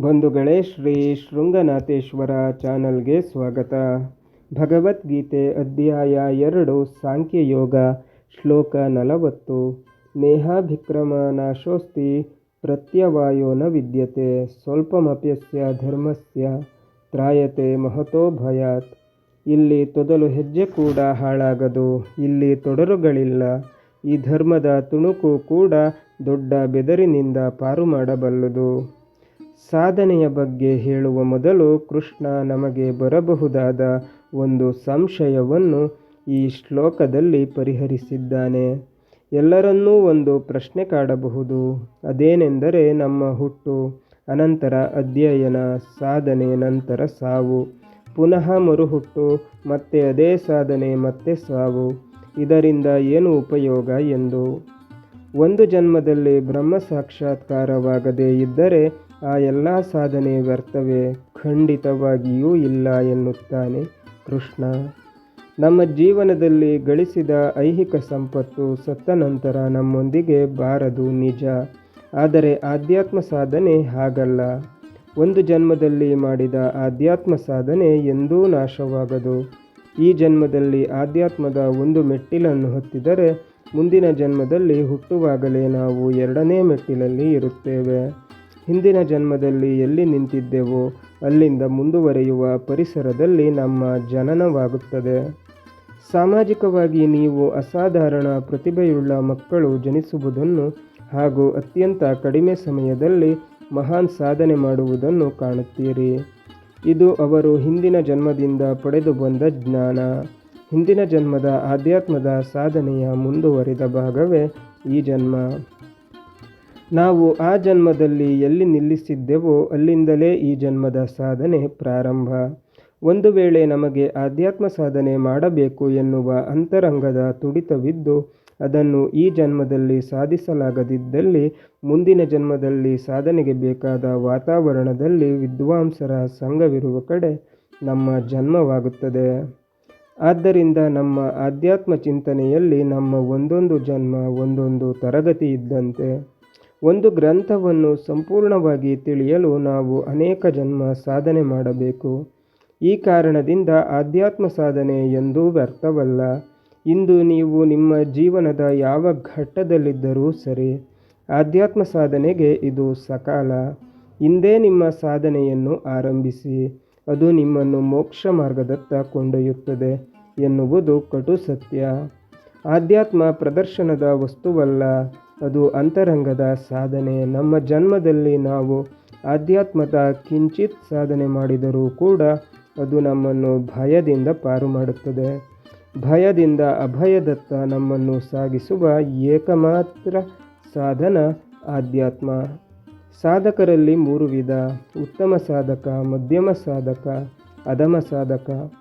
ಬಂಧುಗಳೇ ಶ್ರೀ ಶೃಂಗನಾಥೇಶ್ವರ ಚಾನಲ್ಗೆ ಸ್ವಾಗತ. ಭಗವದ್ಗೀತೆ ಅಧ್ಯಾಯ ಎರಡು ಸಾಂಖ್ಯಯೋಗ ಶ್ಲೋಕ ನಲವತ್ತು. ನೇಹಾಭಿಕ್ರಮ ನಾಶೋಸ್ತಿ, ಪ್ರತ್ಯವಾಯೋ ನ ವಿದ್ಯತೆ, ಸ್ವಲ್ಪಮಪ್ಯಸ್ಯ ಧರ್ಮಸ್ಯ, ತ್ರಾಯತೆ ಮಹತೋ ಭಯಾತ್. ಇಲ್ಲಿ ತೊದಲು ಹೆಜ್ಜೆ ಕೂಡ ಹಾಳಾಗದು, ಇಲ್ಲಿ ತೊಡರುಗಳಿಲ್ಲ. ಈ ಧರ್ಮದ ತುಣುಕು ಕೂಡ ದೊಡ್ಡ ಬೆದರಿನಿಂದ ಪಾರು ಮಾಡಬಲ್ಲದು. ಸಾಧನೆಯ ಬಗ್ಗೆ ಹೇಳುವ ಮೊದಲು ಕೃಷ್ಣ ನಮಗೆ ಬರಬಹುದಾದ ಒಂದು ಸಂಶಯವನ್ನು ಈ ಶ್ಲೋಕದಲ್ಲಿ ಪರಿಹರಿಸಿದ್ದಾನೆ. ಎಲ್ಲರನ್ನೂ ಒಂದು ಪ್ರಶ್ನೆ ಕಾಡಬಹುದು. ಅದೇನೆಂದರೆ ನಮ್ಮ ಹುಟ್ಟು, ಅನಂತರ ಅಧ್ಯಯನ, ಸಾಧನೆ, ನಂತರ ಸಾವು. ಪುನಃ ಮರುಹುಟ್ಟು, ಮತ್ತೆ ಅದೇ ಸಾಧನೆ, ಮತ್ತೆ ಸಾವು. ಇದರಿಂದ ಏನು ಉಪಯೋಗ ಎಂದು. ಒಂದು ಜನ್ಮದಲ್ಲಿ ಬ್ರಹ್ಮ ಸಾಕ್ಷಾತ್ಕಾರವಾಗದೇ ಇದ್ದರೆ ಆ ಎಲ್ಲ ಸಾಧನೆ ವ್ಯರ್ಥವೇ, ಖಂಡಿತವಾಗಿಯೂ ಇಲ್ಲ ಎನ್ನುತ್ತಾನೆ ಕೃಷ್ಣ. ನಮ್ಮ ಜೀವನದಲ್ಲಿ ಗಳಿಸಿದ ಐಹಿಕ ಸಂಪತ್ತು ಸತ್ತ ನಂತರ ನಮ್ಮೊಂದಿಗೆ ಬಾರದು ನಿಜ. ಆದರೆ ಆಧ್ಯಾತ್ಮ ಸಾಧನೆ ಹಾಗಲ್ಲ. ಒಂದು ಜನ್ಮದಲ್ಲಿ ಮಾಡಿದ ಆಧ್ಯಾತ್ಮ ಸಾಧನೆ ಎಂದೂ ನಾಶವಾಗದು. ಈ ಜನ್ಮದಲ್ಲಿ ಆಧ್ಯಾತ್ಮದ ಒಂದು ಮೆಟ್ಟಿಲನ್ನು ಹೊತ್ತಿದರೆ ಮುಂದಿನ ಜನ್ಮದಲ್ಲಿ ಹುಟ್ಟುವಾಗಲೇ ನಾವು ಎರಡನೇ ಮೆಟ್ಟಿಲಲ್ಲಿ ಇರುತ್ತೇವೆ. ಹಿಂದಿನ ಜನ್ಮದಲ್ಲಿ ಎಲ್ಲಿ ನಿಂತಿದ್ದೆವೋ ಅಲ್ಲಿಂದ ಮುಂದುವರೆಯುವ ಪರಿಸರದಲ್ಲಿ ನಮ್ಮ ಜನನವಾಗುತ್ತದೆ. ಸಾಮಾಜಿಕವಾಗಿ ನೀವು ಅಸಾಧಾರಣ ಪ್ರತಿಭೆಯುಳ್ಳ ಮಕ್ಕಳು ಜನಿಸುವುದನ್ನು ಹಾಗೂ ಅತ್ಯಂತ ಕಡಿಮೆ ಸಮಯದಲ್ಲಿ ಮಹಾನ್ ಸಾಧನೆ ಮಾಡುವುದನ್ನು ಕಾಣುತ್ತೀರಿ. ಇದು ಅವರು ಹಿಂದಿನ ಜನ್ಮದಿಂದ ಪಡೆದು ಬಂದ ಜ್ಞಾನ. ಹಿಂದಿನ ಜನ್ಮದ ಆಧ್ಯಾತ್ಮದ ಸಾಧನೆಯ ಮುಂದುವರಿದ ಭಾಗವೇ ಈ ಜನ್ಮ. ನಾವು ಆ ಜನ್ಮದಲ್ಲಿ ಎಲ್ಲಿ ನಿಲ್ಲಿಸಿದ್ದೆವೋ ಅಲ್ಲಿಂದಲೇ ಈ ಜನ್ಮದ ಸಾಧನೆ ಪ್ರಾರಂಭ. ಒಂದು ವೇಳೆ ನಮಗೆ ಆಧ್ಯಾತ್ಮ ಸಾಧನೆ ಮಾಡಬೇಕು ಎನ್ನುವ ಅಂತರಂಗದ ತುಡಿತವಿದ್ದು, ಅದನ್ನು ಈ ಜನ್ಮದಲ್ಲಿ ಸಾಧಿಸಲಾಗದಿದ್ದಲ್ಲಿ, ಮುಂದಿನ ಜನ್ಮದಲ್ಲಿ ಸಾಧನೆಗೆ ಬೇಕಾದ ವಾತಾವರಣದಲ್ಲಿ ವಿದ್ವಾಂಸರ ಸಂಘವಿರುವ ಕಡೆ ನಮ್ಮ ಜನ್ಮವಾಗುತ್ತದೆ. ಆದ್ದರಿಂದ ನಮ್ಮ ಆಧ್ಯಾತ್ಮ ಚಿಂತನೆಯಲ್ಲಿ ನಮ್ಮ ಒಂದೊಂದು ಜನ್ಮ, ಒಂದೊಂದು ತರಗತಿ ಇದ್ದಂತೆ. ಒಂದು ಗ್ರಂಥವನ್ನು ಸಂಪೂರ್ಣವಾಗಿ ತಿಳಿಯಲು ನಾವು ಅನೇಕ ಜನ್ಮ ಸಾಧನೆ ಮಾಡಬೇಕು. ಈ ಕಾರಣದಿಂದ ಆಧ್ಯಾತ್ಮ ಸಾಧನೆ ಎಂದೂ ವ್ಯರ್ಥವಲ್ಲ. ಇಂದು ನೀವು ನಿಮ್ಮ ಜೀವನದ ಯಾವ ಘಟ್ಟದಲ್ಲಿದ್ದರೂ ಸರಿ, ಆಧ್ಯಾತ್ಮ ಸಾಧನೆಗೆ ಇದು ಸಕಾಲ. ಇಂದೇ ನಿಮ್ಮ ಸಾಧನೆಯನ್ನು ಆರಂಭಿಸಿ, ಅದು ನಿಮ್ಮನ್ನು ಮೋಕ್ಷ ಮಾರ್ಗದತ್ತ ಕೊಂಡೊಯ್ಯುತ್ತದೆ ಎನ್ನುವುದು ಕಟು ಸತ್ಯ. ಆಧ್ಯಾತ್ಮ ಪ್ರದರ್ಶನದ ವಸ್ತುವಲ್ಲ. ಅದು ಅಂತರಂಗದ ಸಾಧನೆ. ನಮ್ಮ ಜನ್ಮದಲ್ಲಿ ನಾವು ಆಧ್ಯಾತ್ಮದ ಕಿಂಚಿತ್ ಸಾಧನೆ ಮಾಡಿದರೂ ಕೂಡ ಅದು ನಮ್ಮನ್ನು ಭಯದಿಂದ ಪಾರು ಮಾಡುತ್ತದೆ. ಭಯದಿಂದ ಅಭಯದತ್ತ ನಮ್ಮನ್ನು ಸಾಗಿಸುವ ಏಕಮಾತ್ರ ಸಾಧನ ಆಧ್ಯಾತ್ಮ. ಸಾಧಕರಲ್ಲಿ ಮೂರು ವಿಧ. ಉತ್ತಮ ಸಾಧಕ, ಮಧ್ಯಮ ಸಾಧಕ, ಅಧಮ ಸಾಧಕ.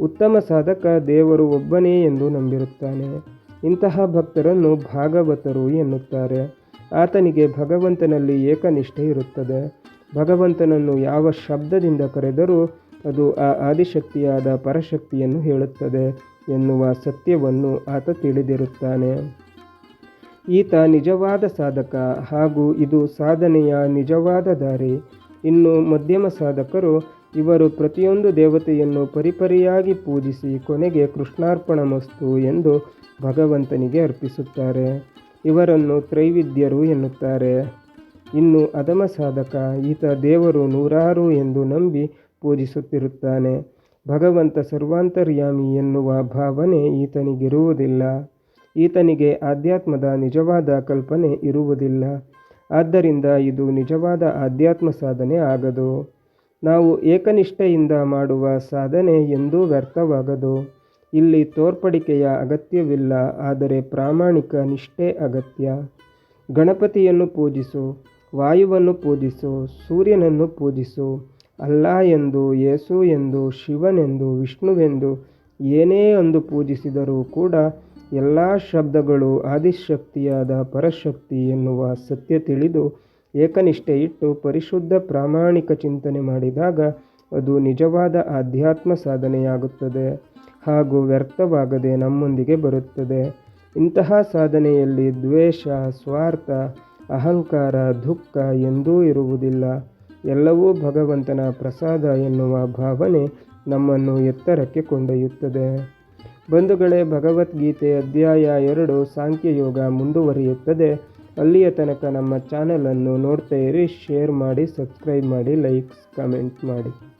ಉತ್ತಮ ಸಾಧಕ ದೇವರು ಒಬ್ಬನೇ ಎಂದು ನಂಬಿರುತ್ತಾನೆ. ಇಂತಹ ಭಕ್ತರನ್ನು ಭಾಗವತರು ಎನ್ನುತ್ತಾರೆ. ಆತನಿಗೆ ಭಗವಂತನಲ್ಲಿ ಏಕನಿಷ್ಠೆ ಇರುತ್ತದೆ. ಭಗವಂತನನ್ನು ಯಾವ ಶಬ್ದದಿಂದ ಕರೆದರೂ ಅದು ಆ ಆದಿಶಕ್ತಿಯಾದ ಪರಶಕ್ತಿಯನ್ನು ಹೇಳುತ್ತದೆ ಎನ್ನುವ ಸತ್ಯವನ್ನು ಆತ ತಿಳಿದಿರುತ್ತಾನೆ. ಈತ ನಿಜವಾದ ಸಾಧಕ ಹಾಗೂ ಇದು ಸಾಧನೆಯ ನಿಜವಾದ ದಾರಿ. ಇನ್ನು ಮಧ್ಯಮ ಸಾಧಕರು ಇವರು ಪ್ರತಿಯೊಂದು ದೇವತೆಯನ್ನು ಪರಿಪರಿಯಾಗಿ ಪೂಜಿಸಿ ಕೊನೆಗೆ ಕೃಷ್ಣಾರ್ಪಣ ಮಸ್ತು ಎಂದು ಭಗವಂತನಿಗೆ ಅರ್ಪಿಸುತ್ತಾರೆ. ಇವರನ್ನು ತ್ರೈವಿದ್ಯರು ಎನ್ನುತ್ತಾರೆ. ಇನ್ನು ಅದಮ ಸಾಧಕ, ಈತ ದೇವರು ನೂರಾರು ಎಂದು ನಂಬಿ ಪೂಜಿಸುತ್ತಿರುತ್ತಾನೆ. ಭಗವಂತ ಸರ್ವಾಂತರ್ಯಾಮಿ ಎನ್ನುವ ಭಾವನೆ ಈತನಿಗಿರುವುದಿಲ್ಲ. ಈತನಿಗೆ ಆಧ್ಯಾತ್ಮದ ನಿಜವಾದ ಕಲ್ಪನೆ ಇರುವುದಿಲ್ಲ. ಆದ್ದರಿಂದ ಇದು ನಿಜವಾದ ಆಧ್ಯಾತ್ಮ ಸಾಧನೆ ಆಗದು. ನಾವು ಏಕನಿಷ್ಠೆಯಿಂದ ಮಾಡುವ ಸಾಧನೆ ಎಂದೂ ವ್ಯರ್ಥವಾಗದು. ಇಲ್ಲಿ ತೋರ್ಪಡಿಕೆಯ ಅಗತ್ಯವಿಲ್ಲ, ಆದರೆ ಪ್ರಾಮಾಣಿಕ ನಿಷ್ಠೆ ಅಗತ್ಯ. ಗಣಪತಿಯನ್ನು ಪೂಜಿಸು, ವಾಯುವನ್ನು ಪೂಜಿಸು, ಸೂರ್ಯನನ್ನು ಪೂಜಿಸು, ಅಲ್ಲ ಎಂದು, ಯೇಸು ಎಂದು, ಶಿವನೆಂದು, ವಿಷ್ಣುವೆಂದು, ಏನೇ ಒಂದು ಪೂಜಿಸಿದರೂ ಕೂಡ ಎಲ್ಲ ಶಬ್ದಗಳು ಆದಿಶಕ್ತಿಯಾದ ಪರಶಕ್ತಿ ಎನ್ನುವ ಸತ್ಯ ತಿಳಿದು ಏಕನಿಷ್ಠೆ ಇಟ್ಟು ಪರಿಶುದ್ಧ ಪ್ರಾಮಾಣಿಕ ಚಿಂತನೆ ಮಾಡಿದಾಗ ಅದು ನಿಜವಾದ ಆಧ್ಯಾತ್ಮ ಸಾಧನೆಯಾಗುತ್ತದೆ ಹಾಗೂ ವ್ಯರ್ಥವಾಗದೆ ನಮ್ಮೊಂದಿಗೆ ಬರುತ್ತದೆ. ಇಂತಹ ಸಾಧನೆಯಲ್ಲಿ ದ್ವೇಷ, ಸ್ವಾರ್ಥ, ಅಹಂಕಾರ, ದುಃಖ ಎಂದೂ ಇರುವುದಿಲ್ಲ. ಎಲ್ಲವೂ ಭಗವಂತನ ಪ್ರಸಾದ ಎನ್ನುವ ಭಾವನೆ ನಮ್ಮನ್ನು ಎತ್ತರಕ್ಕೆ ಕೊಂಡೊಯ್ಯುತ್ತದೆ. ಬಂಧುಗಳೇ, ಭಗವದ್ಗೀತೆ ಅಧ್ಯಾಯ ಎರಡು, ಸಾಂಖ್ಯಯೋಗ ಮುಂದುವರಿಯುತ್ತದೆ. ಅಲ್ಲಿಯ ತನಕ ನಮ್ಮ ಚಾನಲನ್ನು ನೋಡ್ತಾ ಇರಿ ಶೇರ್ ಮಾಡಿ ಸಬ್ಸ್ಕ್ರೈಬ್ ಮಾಡಿ ಲೈಕ್ಸ್ ಕಮೆಂಟ್ ಮಾಡಿ.